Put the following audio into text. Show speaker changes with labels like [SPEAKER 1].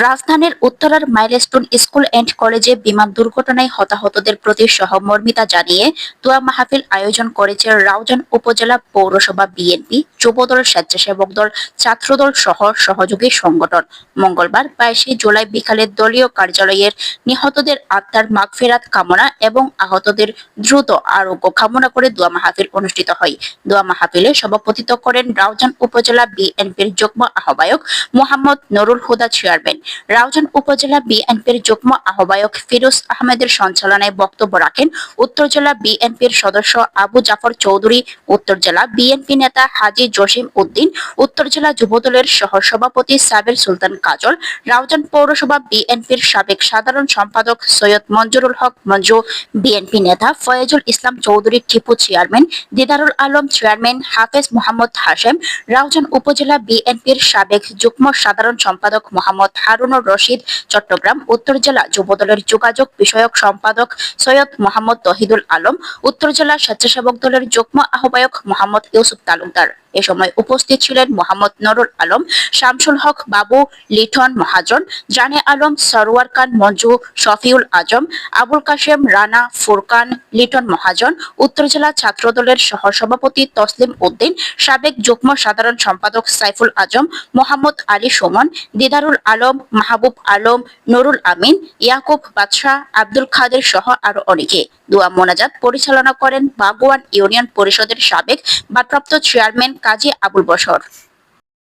[SPEAKER 1] রাজধানীর উত্তরার milestone school and কলেজে বিমান দুর্ঘটনায় হতাহতদের প্রতি সহমর্মিতা জানিয়ে দোয়া মাহফিল আয়োজন করেছে রাউজান উপজেলা পৌরসভা বিএনপি, যুবদল, স্বেচ্ছাসেবক দল, ছাত্রদল সহ সহযোগী সংগঠন। মঙ্গলবার বাইশে জুলাই বিকালে দলীয় কার্যালয়ের নিহতদের আত্মার মাগফেরাত কামনা এবং আহতদের দ্রুত আরোগ্য কামনা করে দোয়া মাহফিল অনুষ্ঠিত হয়। দোয়া মাহফিলে সভাপতিত্ব করেন রাউজান উপজেলা বিএনপির যুগ্ম আহ্বায়ক মোহাম্মদ নুরুল হুদা, চেয়ারম্যান। রাউজান উপজেলা বিএনপির যুগ্ম আহ্বায়ক ফিরোজ আহমেদের সঞ্চালনায় বক্তব্য রাখেন উত্তর জেলা বিএনপির সদস্য আবু জাফর চৌধুরী, উত্তর জেলা বিএনপি নেতা হাজি জসিম উদ্দিন, উত্তর জেলা যুবদলের সহ সভাপতি সাবের সুলতান কাজল, রাউজান পৌরসভা বিএনপির সাবেক সাধারণ সম্পাদক সৈয়দ মঞ্জুরুল হক মঞ্জু, বিএনপি নেতা ফয়েজুল ইসলাম চৌধুরী টিপু চেয়ারম্যান, দিদারুল আলম চেয়ারম্যান হাফেজ মোহাম্মদ হাশেম, রাউজান উপজেলা বিএনপির সাবেক যুগ্ম সাধারণ সম্পাদক মোহাম্মদ হারুনুর রশিদ, চট্টগ্রাম, উত্তর জেলা যুবদলের যোগাযোগ বিষয়ক সম্পাদক সৈয়দ মোহাম্মদ তহিদুল আলম, উত্তর জেলা স্বেচ্ছাসেবক দলের যুগ্ম আহ্বায়ক মোহাম্মদ ইউসুফ তালুকদার। এ সময় উপস্থিত ছিলেন মোহাম্মদ নরুল আলম, শামসুল হক বাবু লিঠন মহাজন, জানে আলম সরোয়ার খান, মঞ্জু, শফিউল আজম, আবুল কাশেম, রানা ফুরকান, লিটন মহাজন, উত্তর জেলা ছাত্রদলের সহসভাপতি তসলিম উদ্দিন, সাবেক যুগ্ম সাধারণ সম্পাদক সাইফুল আজম, মোহাম্মদ আলী সুমন, দিদারুল আলম, মাহবুব আলম, নুরুল আমিন, ইয়াকুব বাদশাহ, আব্দুল খাদের সহ আরও অনেকে। দোয়া মোনাজাত পরিচালনা করেন বাগুয়ান ইউনিয়ন পরিষদের সাবেক ভারপ্রাপ্ত চেয়ারম্যান কাজী আবুল বসর